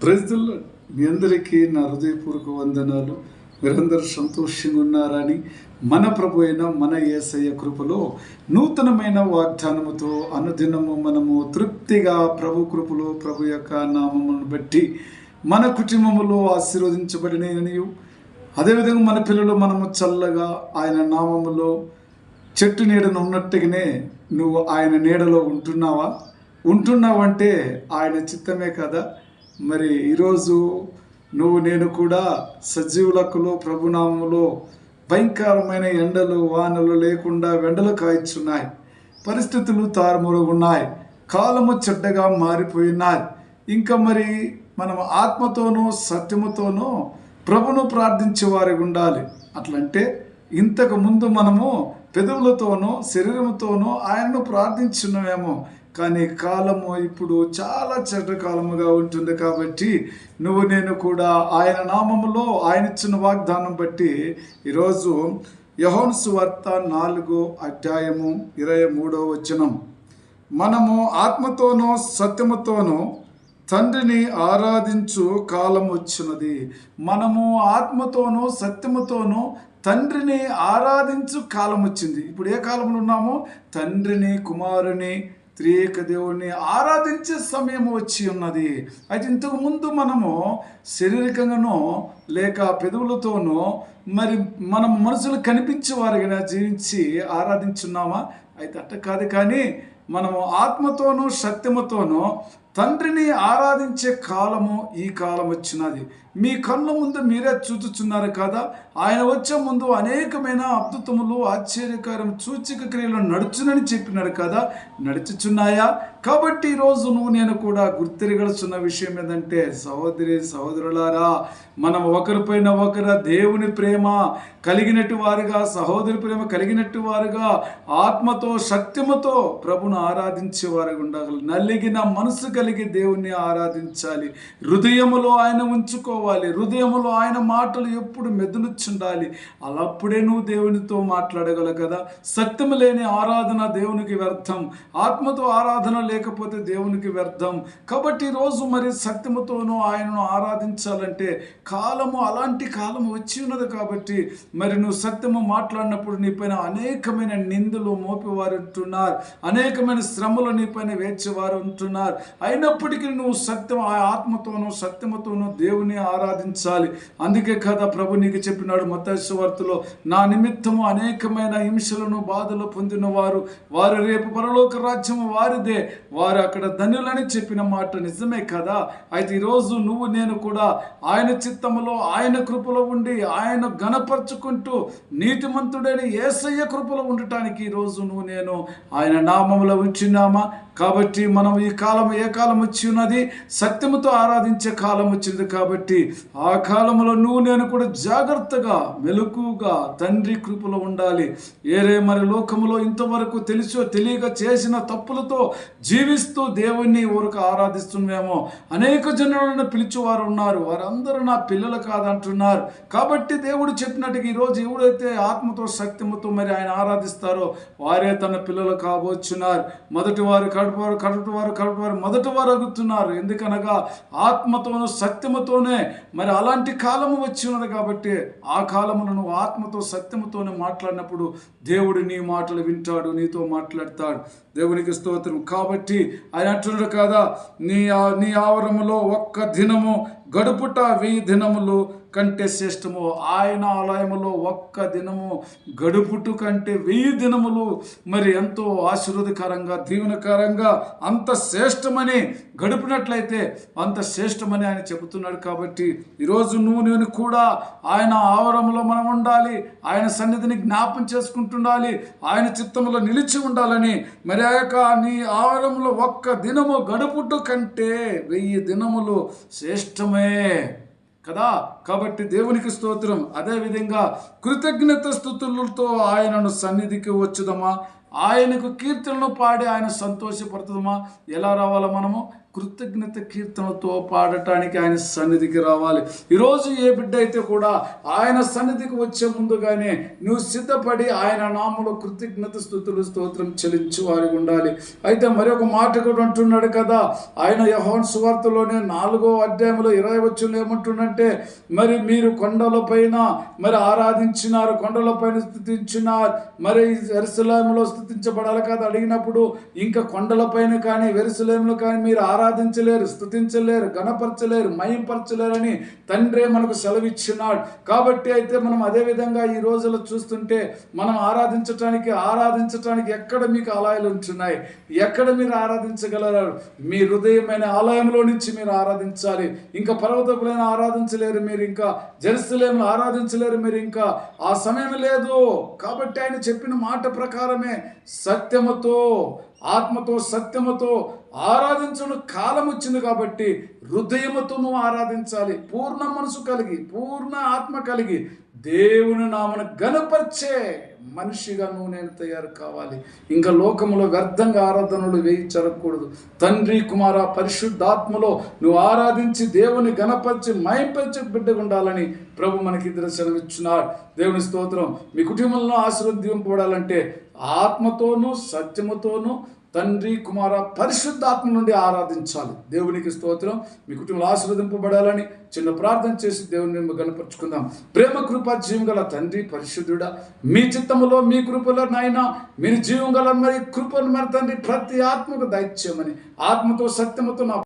ప్రజలు మీ అందరికీ నా హృదయపూర్వక వందనాలు. మీరందరూ సంతోషంగా ఉన్నారని మన ప్రభు అయిన మన ఏసయ్య కృపలో నూతనమైన వాగ్దానముతో అనుదినము మనము తృప్తిగా ప్రభు కృపలో ప్రభు యొక్క నామమును బట్టి మన కుటుంబములో ఆశీర్వదించబడినయనియు అదేవిధంగా మన పిల్లలు మనము చల్లగా ఆయన నామములో చెట్టు నీడను ఉన్నట్టుగానే నువ్వు ఆయన నీడలో ఉంటున్నావా? ఉంటున్నావంటే ఆయన చిత్తమే కదా. మరి ఈరోజు నువ్వు నేను కూడా సజీవులకులో ప్రభునామంలో భయంకరమైన ఎండలు వానలు లేకుండా వెండలు కాయిచున్నాయి. పరిస్థితులు తారుమారుగున్నాయి. కాలము చెడ్డగా మారిపోయినాయి. ఇంకా మరి మనం ఆత్మతోనూ సత్యముతోనూ ప్రభును ప్రార్థించే వారికి ఉండాలి అట్లంటే ఇంతకు ముందు మనము పెదవులతోనూ శరీరంతోనూ ఆయనను ప్రార్థించున్నామేమో. కానీ కాలము ఇప్పుడు చాలా చెడ్డ కాలముగా ఉంటుంది కాబట్టి నువ్వు నేను కూడా ఆయన నామములో ఆయన ఇచ్చిన వాగ్దానం బట్టి ఈరోజు యహోన్ సువార్త నాలుగో అధ్యాయము ఇరవై మూడో వచనం. మనము ఆత్మతోనూ సత్యముతోనూ తండ్రిని ఆరాధించు కాలం వచ్చినది. మనము ఆత్మతోనూ సత్యముతోనూ తండ్రిని ఆరాధించు కాలం వచ్చింది. ఇప్పుడు ఏ కాలంలో ఉన్నామో? తండ్రిని కుమారుని త్రియేక దేవుణ్ణి ఆరాధించే సమయం వచ్చి ఉన్నది. అయితే ఇంతకు ముందు మనము శారీరకంగానో లేక పెదవులతోనో మరి మనం మనసులు కనిపించే వారిగా జీవించి ఆరాధించున్నామా? అయితే అట్ట కాదు కానీ మనము ఆత్మతోనూ సత్యముతోనూ తండ్రిని ఆరాధించే కాలము ఈ కాలం వచ్చినది. మీ కళ్ళ ముందు మీరే చూచుచున్నారు కదా? ఆయన వచ్చే ముందు అనేకమైన అద్భుతములు ఆశ్చర్యకరం సూచిక క్రియలు నడుచునని చెప్పినాడు కదా? నడుచుచున్నాయా? కాబట్టి ఈరోజు నువ్వు నేను కూడా గుర్తిరగలుచున్న విషయం ఏంటంటే సహోదరి సహోదరులారా మనం ఒకరిపైన ఒకరు దేవుని ప్రేమ కలిగినట్టు వారుగా సహోదరి ప్రేమ కలిగినట్టు వారుగా ఆత్మతో శక్తిమతో ప్రభును ఆరాధించే వారుగా ఉండాలి. నలిగిన మనసు కలిగి దేవుణ్ణి ఆరాధించాలి. హృదయములో ఆయన ఉంచుకో ఉంచుకోవాలి హృదయములో ఆయన మాటలు ఎప్పుడు మెదులుచుండాలి. అలాప్పుడే నువ్వు దేవునితో మాట్లాడగలవు కదా. సత్యము లేని ఆరాధన దేవునికి వ్యర్థం. ఆత్మతో ఆరాధన లేకపోతే దేవునికి వ్యర్థం. కాబట్టి ఈరోజు మరి సత్యముతోనూ ఆయనను ఆరాధించాలంటే కాలము అలాంటి కాలము వచ్చి ఉన్నది కాబట్టి మరి నువ్వు సత్యము మాట్లాడినప్పుడు నీపైన అనేకమైన నిందలు మోపివారు ఉంటున్నారు. అనేకమైన శ్రమలు నీపైన వేచేవారు ఉంటున్నారు. అయినప్పటికీ నువ్వు సత్యం ఆ ఆత్మతోనూ సత్యముతోనూ దేవుని ఆరాధించాలి. అందుకే కదా ప్రభు నీకు చెప్పినాడు మతేశ్వార్తలో నా నిమిత్తము అనేకమైన హింసలను బాధలు పొందిన వారు వారు రేపు పరలోక రాజ్యము వారిదే. వారు అక్కడ ధనులని చెప్పిన మాట నిజమే కదా? అయితే ఈరోజు నువ్వు నేను కూడా ఆయన చిత్తములో ఆయన కృపలో ఉండి ఆయన గణపరుచుకుంటూ నీతిమంతుడైన ఏసయ్య కృపలో ఉండటానికి ఈరోజు నువ్వు నేను ఆయన నామంలో ఉంచున్నామా కాబట్టి మనం ఈ కాలం ఏ కాలం వచ్చి ఉన్నది సత్యముతో ఆరాధించే కాలం వచ్చింది కాబట్టి ఆ కాలంలో నువ్వు నేను కూడా జాగ్రత్తగా మెలకుగా తండ్రి కృపలో ఉండాలి. ఏరే మరి లోకములో ఇంతవరకు తెలుసో తెలియక చేసిన తప్పులతో జీవిస్తూ దేవుణ్ణి ఊరకు ఆరాధిస్తున్నామేమో. అనేక జనులను పిలిచేవారు ఉన్నారు. వారందరూ నా పిల్లలు కాదంటున్నారు. కాబట్టి దేవుడు చెప్పినట్టుగా ఈరోజు ఎవడైతే ఆత్మతో శక్తిమతో మరి ఆయన ఆరాధిస్తారో వారే తన పిల్లలు కాబోచున్నారు. మొదటి వారు కడపవారు వారు కడుపు వారు వారు మొదటి వారు అగుతున్నారు. ఎందుకనగా ఆత్మతోనూ శక్తిమతోనే మరి అలాంటి కాలము వచ్చి ఉన్నది కాబట్టి ఆ కాలమును నువ్వు ఆత్మతో సత్యముతోనే మాట్లాడినప్పుడు దేవుడు నీ మాటలు వింటాడు నీతో మాట్లాడతాడు. దేవునికి స్తోత్రం. కాబట్టి ఆయన అంటున్నాడు కదా నీ ఆ- నీ ఆవరములో ఒక్క దినము గడుపుట వెయ్యి దినములు కంటే శ్రేష్టము. ఆయన ఆలయములో ఒక్క దినము గడుపుట కంటే వెయ్యి దినములు మరి ఎంతో ఆశీర్వదకరంగా దీవెనకరంగా అంత శ్రేష్టమని గడిపినట్లయితే అంత శ్రేష్టమని ఆయన చెబుతున్నాడు కాబట్టి ఈరోజు నువ్వు నేను కూడా ఆయన ఆవరంలో మనం ఉండాలి ఆయన సన్నిధిని జ్ఞాపం చేసుకుంటుండాలి ఆయన చిత్తంలో నిలిచి ఉండాలని మరి ఆ యొక్క నీ ఆవరంలో ఒక్క దినము గడుపుట కంటే వెయ్యి దినములు శ్రేష్టమే కదా? కాబట్టి దేవునికి స్తోత్రం. అదేవిధంగా కృతజ్ఞత స్థుతులతో ఆయనను సన్నిధికి వచ్చుదమా? ఆయనకు కీర్తనలు పాడి ఆయన సంతోషపడుతుందమా ఎలా రావాలా మనము? కృతజ్ఞత కీర్తనతో పాడటానికి ఆయన సన్నిధికి రావాలి. ఈరోజు ఏ బిడ్డ అయితే కూడా ఆయన సన్నిధికి వచ్చే ముందుగానే నువ్వు సిద్ధపడి ఆయన నామలో కృతజ్ఞత స్థుతులు స్తోత్రం చెల్లించి వారికి ఉండాలి. అయితే మరి ఒక మాట కూడా అంటున్నాడు కదా. ఆయన యహోన్ సువార్తలోనే నాలుగో అధ్యాయంలో ఇరవై వచ్చులు ఏమంటుండంటే మరి మీరు కొండల పైన మరి ఆరాధించినారు కొండల పైన స్థుతించినారు మరి వెరుసలేములో స్థుతించబడాలి కదా. అడిగినప్పుడు ఇంకా కొండలపైన కానీ వెరుసలేములు కానీ మీరు ఆరాధించలేరు స్థుతించలేరు గణపరచలేరు మయంపరచలేరని తండ్రే మనకు సెలవిచ్చినాడు. కాబట్టి అయితే మనం అదే విధంగా ఈ రోజుల్లో చూస్తుంటే మనం ఆరాధించటానికి ఆరాధించటానికి ఎక్కడ మీకు ఆలయాలు ఉంటున్నాయి? ఎక్కడ మీరు ఆరాధించగలరు? మీ హృదయమైన ఆలయంలో నుంచి మీరు ఆరాధించాలి. ఇంకా పర్వతపులైన ఆరాధించలేరు మీరు ఇంకా జెరూసలేంలో ఆరాధించలేరు మీరు ఇంకా. ఆ సమయం లేదు. కాబట్టి ఆయన చెప్పిన మాట ప్రకారమే సత్యముతో ఆత్మతో సత్యముతో ఆరాధించడం కాలం వచ్చింది కాబట్టి హృదయముతో నువ్వు ఆరాధించాలి. పూర్ణ మనసు కలిగి పూర్ణ ఆత్మ కలిగి దేవుని నామను గనపరిచే మనిషిగా నేను తయారు కావాలి. ఇంకా లోకంలో వ్యర్థంగా ఆరాధనలు వేయి జరగకూడదు తండ్రి కుమార పరిశుద్ధాత్మలో నువ్వు ఆరాధించి దేవుని గణపరిచి మైపరిచి బిడ్డగా ఉండాలని ప్రభు మనకి ఇద్దరు దేవుని స్తోత్రం మీ కుటుంబంలో ఆశీర్వదింపబడాలంటే ఆత్మతోనూ సత్యముతోనూ తండ్రి కుమార పరిశుద్ధాత్మ నుండి ఆరాధించాలి. దేవునికి స్తోత్రం. మీ కుటుంబంలో ఆశీర్వదింపబడాలని చిన్న ప్రార్థన చేసి దేవుని మేము ప్రేమ కృప జీవం గల తండ్రి పరిశుద్ధుడా మీ చిత్తములో మీ కృపలో నాయన మీరు జీవం గల మరి కృపను మరి తండ్రి ప్రతి ఆత్మకు దైత్యమని ఆత్మతో సత్యముతో నా